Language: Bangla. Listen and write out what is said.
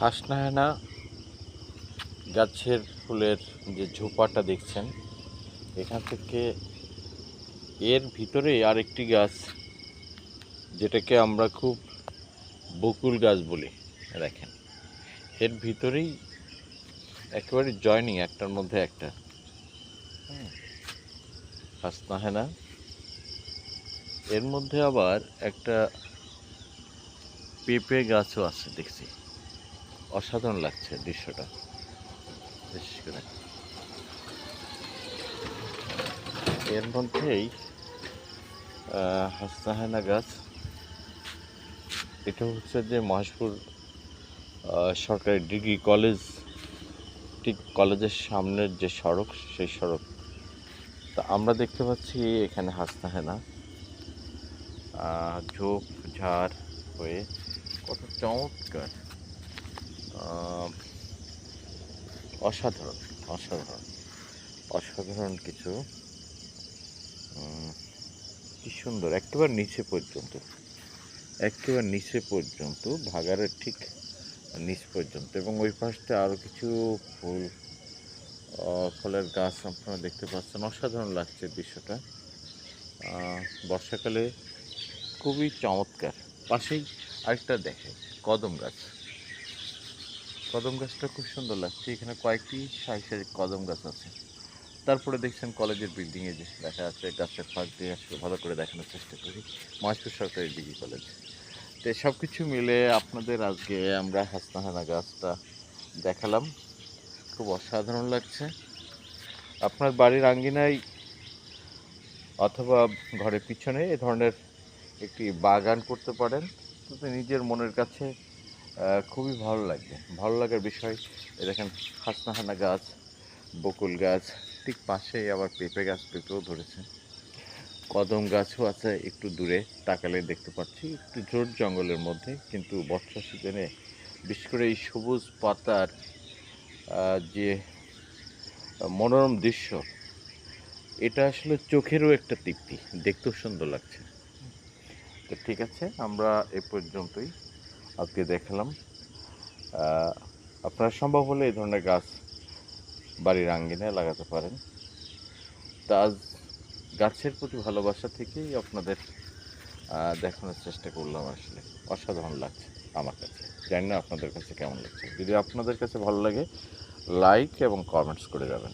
হাসনাহেনা গাছের ফুলের যে ঝোপাটা দেখছেন, এখান থেকে এর ভিতরে আরেকটি গাছ, যেটাকে আমরা খুব বকুল গাছ বলি, দেখেন। এর ভিতরেই একেবারে জয়নিং, একটার মধ্যে একটা। হাসনাহেনা। এর মধ্যে আবার একটা পেঁপে গাছও আছে, দেখছি। অসাধারণ লাগছে দৃশ্যটা। বিশেষ করে। এর মধ্যেই হাসনাহেনা গাছ। এটা হচ্ছে যে মহেশপুর সরকারি ডিগ্রি কলেজ, ঠিক কলেজের সামনের যে সড়ক, সেই সড়ক। তা আমরা দেখতে পাচ্ছি এখানে হাসনাহেনা। ঝোপ, ঝাড় হয়ে কত চমৎকার। অসাধারণ অসাধারণ অসাধারণ কিছু কি সুন্দর, একেবারে নিচে পর্যন্ত, একেবারে নিচে পর্যন্ত ভাগারের ঠিক নিচ পর্যন্ত এবং ওই পাশটা আরও কিছু ফুল ফলের গাছ আপনারা দেখতে পাচ্ছেন, অসাধারণ লাগছে দৃশ্যটা। বর্ষাকালে খুবই চমৎকার, পাশেই আরেকটা দেখে, কদম গাছ। কদম গাছটা খুব সুন্দর লাগছে। এখানে কয়েকটি সারি কদম গাছ আছে। তারপরে দেখছেন কলেজের বিল্ডিংয়ে যে দেখা যাচ্ছে গাছের ফাঁক দিয়ে আসলে ভালো করে দেখানোর চেষ্টা করি। মহেশপুর সরকারি ডিগ্রি কলেজ। তো সব কিছু মিলে আপনাদের আজকে আমরা হাসনাহানা গাছটা দেখালাম। খুব অসাধারণ লাগছে। আপনার বাড়ির আঙ্গিনায় অথবা ঘরের পিছনে এ ধরনের একটি বাগান করতে পারেন। নিজের মনের কাছে খুবই ভালো লাগবে ভালো লাগার বিষয় এ দেখেন হাসনাহানা গাছ, বকুল গাছ, ঠিক পাশেই আবার পেঁপে গাছ পেঁপেও ধরেছে। কদম গাছও আছে একটু দূরে, তাকালে দেখতে পাচ্ছি একটু জোর জঙ্গলের মধ্যে, কিন্তু বর্ষা সিজনে বিশেষ করে এই সবুজ পাতার যে মনোরম দৃশ্য, এটা আসলে চোখেরও একটা তৃপ্তি, দেখতেও সুন্দর লাগছে। তো ঠিক আছে, আমরা এ পর্যন্তই। আজকে দেখালাম। আপনারা সম্ভব হলে এই ধরনের গাছ বাড়ির আঙ্গিনায় লাগাতে পারেন। তা আজ গাছের প্রতি ভালোবাসা থেকেই আপনাদের দেখানোর চেষ্টা করলাম আসলে। অসাধারণ লাগছে আমার কাছে। জানি না আপনাদের কাছে কেমন লাগছে। যদি আপনাদের কাছে ভালো লাগে, লাইক এবং কমেন্টস করে যাবেন।